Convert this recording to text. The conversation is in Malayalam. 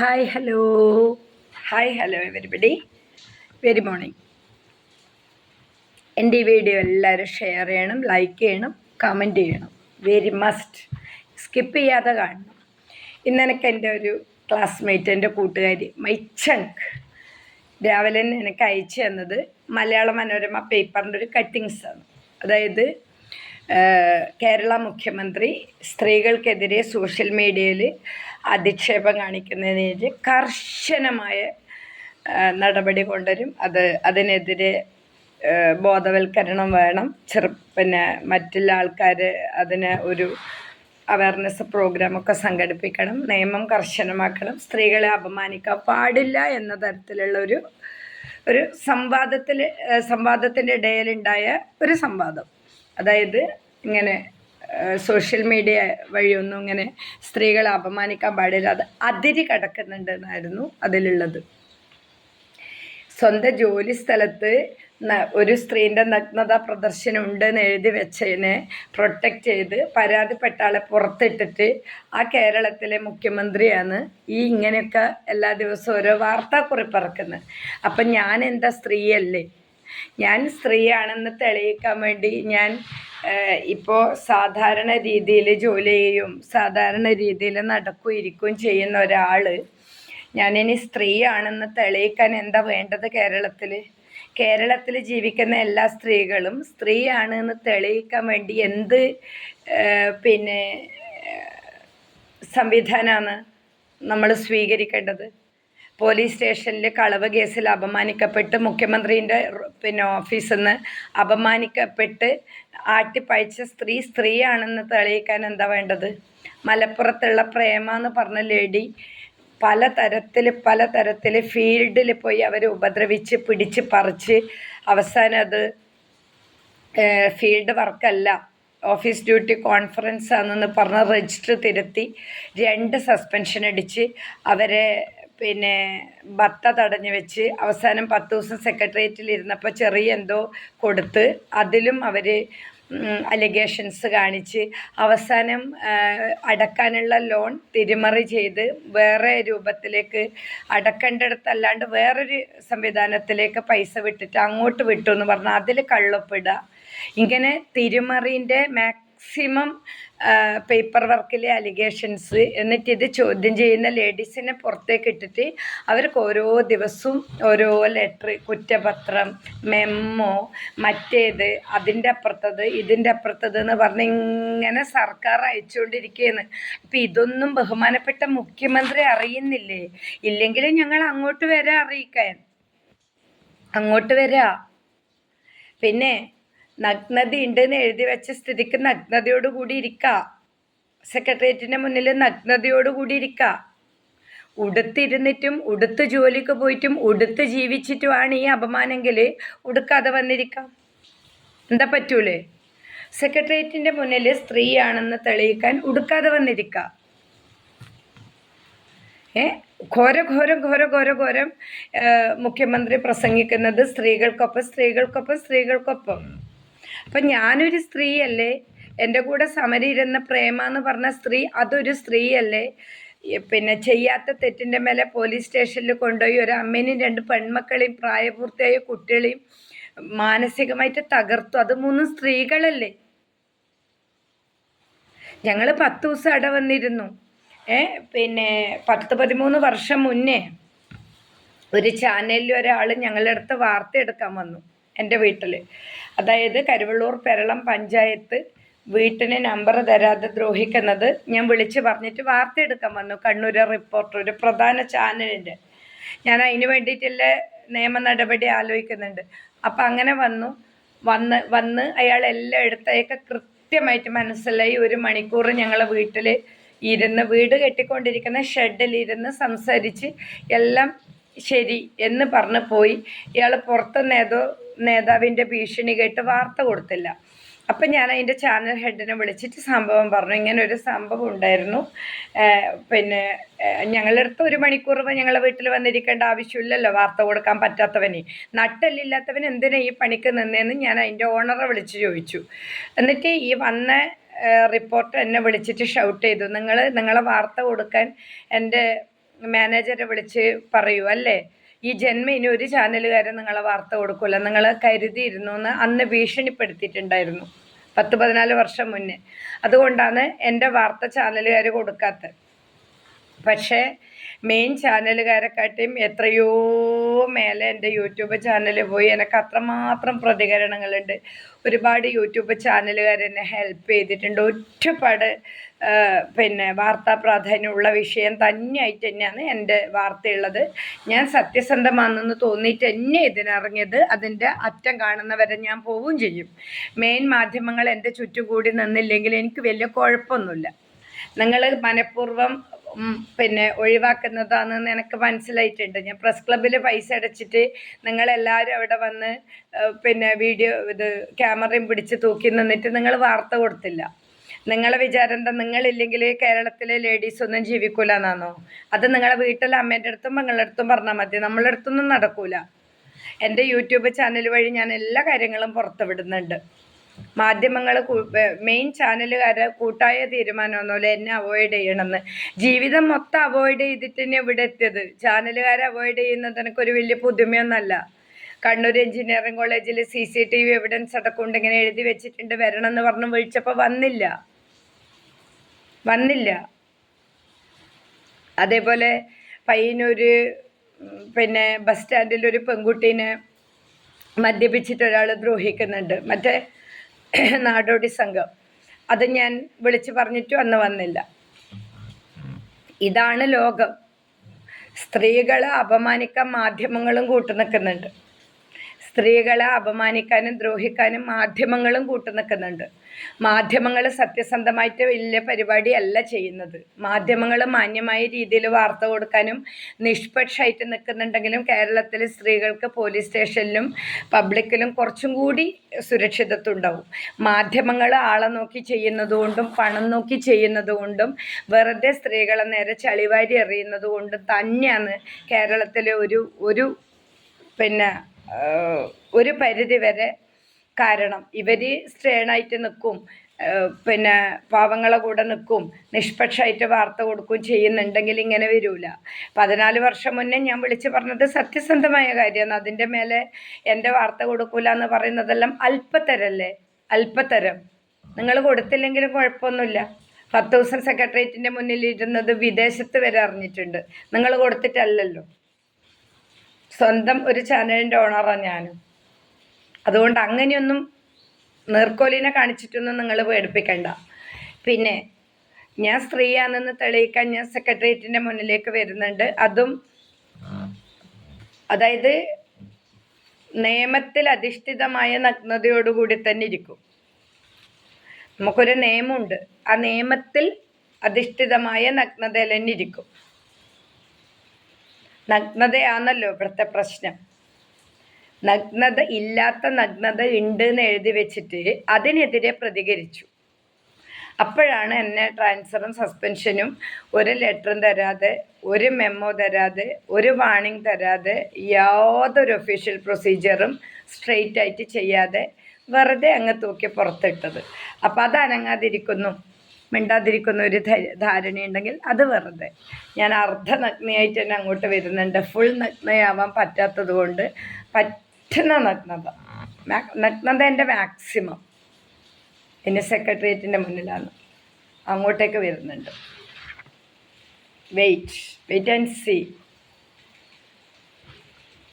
Hi hello hi hello everybody very morning എന്റെ ഈ വീഡിയോ എല്ലാവരും ഷെയർ ചെയ്യണം ലൈക്ക് ചെയ്യണം കമന്റ് ചെയ്യണം. വെരി മസ്റ്റ് സ്കിപ്പ് ചെയ്യാതെ കാണണം. ഇന്നെനിക്ക് എന്റെ ഒരു ക്ലാസ്മേറ്റ് എന്റെ കൂട്ടുകാരി മൈച്ചങ്ക് രാവിലെ തന്നെ എനിക്ക് അയച്ചു തന്നത് മലയാള മനോരമ പേപ്പറിന്റെ ഒരു കട്ടിങ്സാണ് അതായത് കേരള മുഖ്യമന്ത്രി സ്ത്രീകൾക്കെതിരെ സോഷ്യൽ മീഡിയയിൽ അധിക്ഷേപം കാണിക്കുന്നതിനെതിരെ കർശനമായ നടപടി കൊണ്ടുവരും. അത് അതിനെതിരെ ബോധവൽക്കരണം വേണം. ചെറു പിന്നെ മറ്റുള്ള ആൾക്കാർ അതിന് ഒരു അവയർനെസ് പ്രോഗ്രാമൊക്കെ സംഘടിപ്പിക്കണം. നിയമം കർശനമാക്കണം. സ്ത്രീകളെ അപമാനിക്കാൻ പാടില്ല എന്ന തരത്തിലുള്ള ഒരു ഒരു സംവാദത്തിൽ സംവാദത്തിന്റെ ഇടയിലുണ്ടായ ഒരു സംവാദം. അതായത് ഇങ്ങനെ സോഷ്യൽ മീഡിയ വഴിയൊന്നും ഇങ്ങനെ സ്ത്രീകളെ അപമാനിക്കാൻ പാടില്ല. അത് അതിരി കടക്കുന്നുണ്ടെന്നായിരുന്നു അതിലുള്ളത്. സ്വന്തം ജോലി സ്ഥലത്ത് ഒരു സ്ത്രീന്റെ നഗ്നത പ്രദർശനം ഉണ്ടെന്ന് എഴുതി വെച്ചതിനെ പ്രൊട്ടക്റ്റ് ചെയ്ത് പരാതിപ്പെട്ട ആളെ പുറത്തിട്ടിട്ട് ആ കേരളത്തിലെ മുഖ്യമന്ത്രിയാണ് ഈ ഇങ്ങനെയൊക്കെ എല്ലാ ദിവസവും ഓരോ വാർത്താക്കുറിപ്പ് ഇറക്കുന്നത്. അപ്പം ഞാൻ എന്താ സ്ത്രീയല്ലേ? ഞാൻ സ്ത്രീയാണെന്ന് തെളിയിക്കാൻ വേണ്ടി ഞാൻ ഇപ്പോൾ സാധാരണ രീതിയിൽ ജോലി ചെയ്യും സാധാരണ രീതിയിൽ നടക്കുകയും ഇരിക്കുകയും ചെയ്യുന്ന ഒരാൾ ഞാനിനി സ്ത്രീയാണെന്ന് തെളിയിക്കാൻ എന്താ വേണ്ടത് കേരളത്തിൽ കേരളത്തിൽ ജീവിക്കുന്ന എല്ലാ സ്ത്രീകളും സ്ത്രീയാണ് എന്ന് തെളിയിക്കാൻ വേണ്ടി എന്ത് പിന്നെ സംവിധാനമാണ് നമ്മൾ സ്വീകരിക്കേണ്ടത്? പോലീസ് സ്റ്റേഷനിൽ കളവ് കേസിൽ അപമാനിക്കപ്പെട്ട് മുഖ്യമന്ത്രിന്റെ പിന്നെ ഓഫീസിൽ നിന്ന് അപമാനിക്കപ്പെട്ട് ആട്ടിപ്പഴിച്ച സ്ത്രീ സ്ത്രീയാണെന്ന് തെളിയിക്കാൻ എന്താ വേണ്ടത്? മലപ്പുറത്തുള്ള പ്രേമ എന്ന് പറഞ്ഞ ലേഡി പല തരത്തിൽ പല തരത്തിൽ ഫീൽഡിൽ പോയി അവരെ ഉപദ്രവിച്ച് പിടിച്ച് പറിച്ച് അവസാനം അത് ഫീൽഡ് വർക്കല്ല ഓഫീസ് ഡ്യൂട്ടി കോൺഫറൻസ് ആണെന്ന് പറഞ്ഞ് രജിസ്റ്റർ തിരുത്തി രണ്ട് സസ്പെൻഷൻ അടിച്ച് അവരെ പിന്നെ ഭർത്ത തടഞ്ഞു വെച്ച് അവസാനം പത്ത് ദിവസം സെക്രട്ടേറിയറ്റിൽ ഇരുന്നപ്പോൾ ചെറിയ എന്തോ കൊടുത്ത് അതിലും അവർ അലിഗേഷൻസ് കാണിച്ച് അവസാനം അടക്കാനുള്ള ലോൺ തിരിമറി ചെയ്ത് വേറെ രൂപത്തിലേക്ക് അടക്കേണ്ടടുത്തല്ലാണ്ട് വേറൊരു സംവിധാനത്തിലേക്ക് പൈസ വിട്ടിട്ട് അങ്ങോട്ട് വിട്ടു എന്ന് പറഞ്ഞാൽ അതിൽ കള്ളൊപ്പിടുക ഇങ്ങനെ തിരിമറിന്റെ മാക്സിമം പേപ്പർ വർക്കിലെ അലിഗേഷൻസ് എന്നിട്ട് ഇത് ചോദ്യം ചെയ്യുന്ന ലേഡീസിനെ പുറത്തേക്ക് ഇട്ടിട്ട് അവർക്ക് ഓരോ ദിവസവും ഓരോ ലെറ്റർ കുറ്റപത്രം മെമ്മോ മറ്റേത് അതിന്റെ അപ്പുറത്തത് ഇതിന്റെ അപ്പുറത്തത് എന്ന് പറഞ്ഞ് ഇങ്ങനെ സർക്കാർ അയച്ചുകൊണ്ടിരിക്കുകയാണ്. അപ്പം ഇതൊന്നും ബഹുമാനപ്പെട്ട മുഖ്യമന്ത്രി അറിയുന്നില്ലേ? ഇല്ലെങ്കിൽ ഞങ്ങൾ അങ്ങോട്ട് വരെ അറിയിക്കാൻ. അങ്ങോട്ട് വരാ. പിന്നെ നഗ്നത ഉണ്ടെന്ന് എഴുതി വെച്ച സ്ഥിതിക്ക് നഗ്നതയോട് കൂടി ഇരിക്കുക സെക്രട്ടേറിയറ്റിന്റെ മുന്നിൽ നഗ്നതയോട് കൂടി ഇരിക്കുക ഉടുത്തിരുന്നിട്ടും ഉടുത്ത് ജോലിക്ക് പോയിട്ടും ഉടുത്ത് ജീവിച്ചിട്ടുമാണ് ഈ അപമാനെങ്കിൽ ഉടുക്കാതെ വന്നിരിക്കാം. എന്താ പറ്റൂലേ? സെക്രട്ടേറിയറ്റിന്റെ മുന്നിൽ സ്ത്രീയാണെന്ന് തെളിയിക്കാൻ ഉടുക്കാതെ വന്നിരിക്ക. ഏ? ഘോര ഘോരം ഘോര ഘോര ഘോരം മുഖ്യമന്ത്രി പ്രസംഗിക്കുന്നത് സ്ത്രീകൾക്കൊപ്പം സ്ത്രീകൾക്കൊപ്പം സ്ത്രീകൾക്കൊപ്പം. അപ്പം ഞാനൊരു സ്ത്രീയല്ലേ? എന്റെ കൂടെ സമരിയിരുന്ന പ്രേമ എന്ന് പറഞ്ഞ സ്ത്രീ അതൊരു സ്ത്രീയല്ലേ? പിന്നെ ചെയ്യാത്ത തെറ്റിന്റെ മേലെ പോലീസ് സ്റ്റേഷനിൽ കൊണ്ടുപോയി ഒരു അമ്മേനെയും രണ്ട് പെൺമക്കളെയും പ്രായപൂർത്തിയായ കുട്ടികളെയും മാനസികമായിട്ട് തകർത്തു. അത് മൂന്നും സ്ത്രീകളല്ലേ? ഞങ്ങൾ പത്ത് ദിവസം അട വന്നിരുന്നു. ഏ പിന്നെ പത്ത് പതിമൂന്ന് വർഷം മുന്നേ ഒരു ചാനലിൽ ഒരാൾ ഞങ്ങളുടെ അടുത്ത് വാർത്ത എടുക്കാൻ വന്നു. എന്റെ വീട്ടിൽ അതായത് കരുവള്ളൂർ പെരളം പഞ്ചായത്ത് വീട്ടിന് നമ്പർ തരാതെ ദ്രോഹിക്കുന്നത് ഞാൻ വിളിച്ച് പറഞ്ഞിട്ട് വാർത്ത എടുക്കാൻ വന്നു. കണ്ണൂർ റിപ്പോർട്ടർ ഒരു പ്രധാന ചാനലിന്റെ. ഞാൻ അതിന് വേണ്ടിയിട്ടുള്ള നിയമ നടപടി ആലോചിക്കുന്നുണ്ട്. അപ്പം അങ്ങനെ വന്നു. വന്ന് വന്ന് അയാൾ എല്ലാം എടുത്തയൊക്കെ കൃത്യമായിട്ട് മനസ്സിലായി. ഒരു മണിക്കൂർ ഞങ്ങളെ വീട്ടിൽ ഇരുന്ന് വീട് കെട്ടിക്കൊണ്ടിരിക്കുന്ന ഷെഡിൽ ഇരുന്ന് സംസാരിച്ച് എല്ലാം ശരി എന്ന് പറഞ്ഞ് പോയി. ഇയാൾ പുറത്തുനിന്ന് നേതോ നേതാവിന്റെ ഭീഷണി കേട്ട് വാർത്ത കൊടുത്തില്ല. അപ്പം ഞാൻ അതിന്റെ ചാനൽ ഹെഡിനെ വിളിച്ചിട്ട് സംഭവം പറഞ്ഞു. ഇങ്ങനെ ഒരു സംഭവം ഉണ്ടായിരുന്നു. പിന്നെ ഞങ്ങളെടുത്ത് ഒരു മണിക്കൂർ ഞങ്ങളെ വീട്ടിൽ വന്നിരിക്കേണ്ട ആവശ്യമില്ലല്ലോ വാർത്ത കൊടുക്കാൻ പറ്റാത്തവന്. നട്ടല്ലില്ലാത്തവൻ എന്തിനാ ഈ പണിക്ക് നിന്നതെന്ന് ഞാൻ അതിന്റെ ഓണറെ വിളിച്ച് ചോദിച്ചു. എന്നിട്ട് ഈ വന്ന റിപ്പോർട്ട് എന്നെ വിളിച്ചിട്ട് ഷൗട്ട് ചെയ്തു. നിങ്ങൾ നിങ്ങളെ വാർത്ത കൊടുക്കാൻ എന്റെ മാനേജറെ വിളിച്ച് പറയൂ അല്ലേ? ഈ ജന്മ ഇനി ഒരു ചാനലുകാരൻ നിങ്ങളെ വാർത്ത കൊടുക്കില്ല നിങ്ങൾ കരുതിയിരുന്നു എന്ന് അന്ന് ഭീഷണിപ്പെടുത്തിയിട്ടുണ്ടായിരുന്നു. പത്ത് പതിനാല് വർഷം മുന്നേ. അതുകൊണ്ടാണ് എന്റെ വാർത്ത ചാനലുകാർ കൊടുക്കാത്തത്. പക്ഷേ മെയിൻ ചാനലുകാരെക്കാട്ടിയും എത്രയോ മേലെ എന്റെ യൂട്യൂബ് ചാനലിൽ പോയി. എനിക്ക് അത്രമാത്രം പ്രതികരണങ്ങളുണ്ട്. ഒരുപാട് യൂട്യൂബ് ചാനലുകാർ എന്നെ ഹെൽപ്പ് ചെയ്തിട്ടുണ്ട്. ഒരുപാട് പിന്നെ വാർത്താ പ്രാധാന്യമുള്ള വിഷയം തന്നെയായിട്ട് തന്നെയാണ് എന്റെ വാർത്തയുള്ളത്. ഞാൻ സത്യസന്ധമാണെന്ന് തോന്നിയിട്ട് എന്നെ ഇതിനിറങ്ങിയത്. അതിന്റെ അറ്റം കാണുന്നവരെ ഞാൻ പോവുകയും ചെയ്യും. മെയിൻ മാധ്യമങ്ങൾ എന്റെ ചുറ്റുകൂടി നിന്നില്ലെങ്കിൽ എനിക്ക് വലിയ കുഴപ്പമൊന്നുമില്ല. നിങ്ങൾ മനഃപൂർവം പിന്നെ ഒഴിവാക്കുന്നതാണെന്ന് എനിക്ക് മനസ്സിലായിട്ടുണ്ട്. ഞാൻ പ്രസ് ക്ലബ്ബിൽ പൈസ അടച്ചിട്ട് നിങ്ങളെല്ലാവരും അവിടെ വന്ന് പിന്നെ വീഡിയോ ഇത് ക്യാമറയും പിടിച്ച് തൂക്കി നിന്നിട്ട് നിങ്ങൾ വാർത്ത കൊടുത്തില്ല. നിങ്ങളെ വിചാരം എന്താ? നിങ്ങളില്ലെങ്കിൽ കേരളത്തിലെ ലേഡീസ് ഒന്നും ജീവിക്കൂല എന്നാണോ അത് നിങ്ങളെ വീട്ടിലെ അമ്മേന്റെ അടുത്തും നിങ്ങളുടെ അടുത്തും പറഞ്ഞാൽ മതി. നമ്മളെ അടുത്തൊന്നും നടക്കൂല. എന്റെ യൂട്യൂബ് ചാനൽ വഴി ഞാൻ എല്ലാ കാര്യങ്ങളും പുറത്ത് വിടുന്നുണ്ട് മാധ്യമങ്ങൾ മെയിൻ ചാനലുകാരെ കൂട്ടായ തീരുമാനമൊന്നുമില്ല എന്നെ അവോയ്ഡ് ചെയ്യണമെന്ന്. ജീവിതം മൊത്തം അവോയ്ഡ് ചെയ്തിട്ട് ഇവിടെ എത്തിയത്. ചാനലുകാരെ അവോയ്ഡ് ചെയ്യുന്നത് എനിക്കൊരു വലിയ പുതുമയൊന്നല്ല. കണ്ണൂർ എഞ്ചിനീയറിംഗ് കോളേജിൽ C C T V evidence അടക്കം ഉണ്ട്. ഇങ്ങനെ എഴുതി വെച്ചിട്ടുണ്ട്. വരണം എന്ന് പറഞ്ഞ് വിളിച്ചപ്പോൾ വന്നില്ല. വന്നില്ല. അതേപോലെ പയ്യനൊരു പിന്നെ ബസ് സ്റ്റാൻഡിൽ ഒരു പെൺകുട്ടീനെ മദ്യപിച്ചിട്ട് ഒരാൾ ദ്രോഹിക്കുന്നുണ്ട്. മറ്റേ നാടോടി സംഘം. അത് ഞാൻ വിളിച്ചു പറഞ്ഞിട്ടും അന്ന് വന്നില്ല. ഇതാണ് ലോകം. സ്ത്രീകളെ അപമാനിക്കാൻ മാധ്യമങ്ങളും കൂട്ടുനിൽക്കുന്നുണ്ട് സ്ത്രീകളെ അപമാനിക്കാനും ദ്രോഹിക്കാനും മാധ്യമങ്ങളും കൂട്ടുനിൽക്കുന്നുണ്ട് മാധ്യമങ്ങൾ സത്യസന്ധമായിട്ട് വലിയ പരിപാടിയല്ല ചെയ്യുന്നത്. മാധ്യമങ്ങൾ മാന്യമായ രീതിയിൽ വാർത്ത കൊടുക്കാനും നിഷ്പക്ഷമായിട്ട് നിൽക്കുന്നുണ്ടെങ്കിലും കേരളത്തിലെ സ്ത്രീകൾക്ക് പോലീസ് സ്റ്റേഷനിലും പബ്ലിക്കിലും കുറച്ചും കൂടി സുരക്ഷിതത്വം ഉണ്ടാവും. മാധ്യമങ്ങൾ ആളെ നോക്കി ചെയ്യുന്നതുകൊണ്ടും പണം നോക്കി ചെയ്യുന്നതുകൊണ്ടും വെറുതെ സ്ത്രീകളെ നേരെ ചളിവാരി എറിയുന്നതുകൊണ്ടും തന്നെയാണ് കേരളത്തിലെ ഒരു ഒരു പിന്നെ ഒരു പരിധി വരെ കാരണം. ഇവർ സ്ട്രേണായിട്ട് നിൽക്കും. പിന്നെ പാവങ്ങളെ കൂടെ നിൽക്കും. നിഷ്പക്ഷമായിട്ട് വാർത്ത കൊടുക്കുകയും ചെയ്യുന്നുണ്ടെങ്കിൽ ഇങ്ങനെ വരില്ല പതിനാല് വർഷം മുന്നേ ഞാൻ വിളിച്ച് പറഞ്ഞത് സത്യസന്ധമായ കാര്യമാണ്. അതിന്റെ മേലെ എന്റെ വാർത്ത കൊടുക്കൂല എന്ന് പറയുന്നതെല്ലാം അല്പത്തരല്ലേ അല്പത്തരം നിങ്ങൾ കൊടുത്തില്ലെങ്കിലും കുഴപ്പമൊന്നുമില്ല. പത്ത് ദിവസം സെക്രട്ടേറിയറ്റിന്റെ മുന്നിൽ ഇരുന്നത് വിദേശത്ത് വരെ അറിഞ്ഞിട്ടുണ്ട്. നിങ്ങൾ കൊടുത്തിട്ടല്ലല്ലോ. സ്വന്തം ഒരു ചാനലിന്റെ ഓണറാണ് ഞാനും. അതുകൊണ്ട് അങ്ങനെയൊന്നും നീർക്കോലിനെ കാണിച്ചിട്ടൊന്നും നിങ്ങൾ പേടിപ്പിക്കണ്ട. പിന്നെ ഞാൻ സ്ത്രീയാണെന്ന് തെളിയിക്കാൻ ഞാൻ സെക്രട്ടേറിയറ്റിന്റെ മുന്നിലേക്ക് വരുന്നുണ്ട്. അതും അതായത് നിയമത്തിൽ അധിഷ്ഠിതമായ നഗ്നതയോടുകൂടി തന്നെ ഇരിക്കും. നമുക്കൊരു നിയമമുണ്ട്. ആ നിയമത്തിൽ അധിഷ്ഠിതമായ നഗ്നതയിൽ തന്നെ ഇരിക്കും. നഗ്നതയാണല്ലോ ഇവിടുത്തെ പ്രശ്നം. നഗ്നത ഇല്ലാത്ത നഗ്നത ഉണ്ട് എന്ന് എഴുതി വെച്ചിട്ട് അതിനെതിരെ പ്രതികരിച്ചു. അപ്പോഴാണ് എന്നെ ട്രാൻസ്ഫറും സസ്പെൻഷനും ഒരു ലെറ്ററും തരാതെ ഒരു മെമ്മോ തരാതെ ഒരു വാണിംഗ് തരാതെ യാതൊരു ഒഫീഷ്യൽ പ്രൊസീജിയറും സ്ട്രെയിറ്റ് ആയിട്ട് ചെയ്യാതെ വെറുതെ അങ്ങ് തൂക്കി പുറത്തിട്ടത്. അപ്പോൾ അത് അനങ്ങാതിരിക്കുന്നു. മിണ്ടാതിരിക്കുന്ന ഒരു ധാരണയുണ്ടെങ്കിൽ അത് വെറുതെ. ഞാൻ അർദ്ധ നഗ്നയായിട്ട് തന്നെ അങ്ങോട്ട് വരുന്നുണ്ട്. ഫുൾ നഗ്നയാവാൻ പറ്റാത്തത് കൊണ്ട് പറ്റുന്ന നഗ്നത. നഗ്നത എന്റെ മാക്സിമം എന്റെ സെക്രട്ടേറിയറ്റിന്റെ മുന്നിലാണ്. അങ്ങോട്ടേക്ക് വരുന്നുണ്ട്. Wait wait and see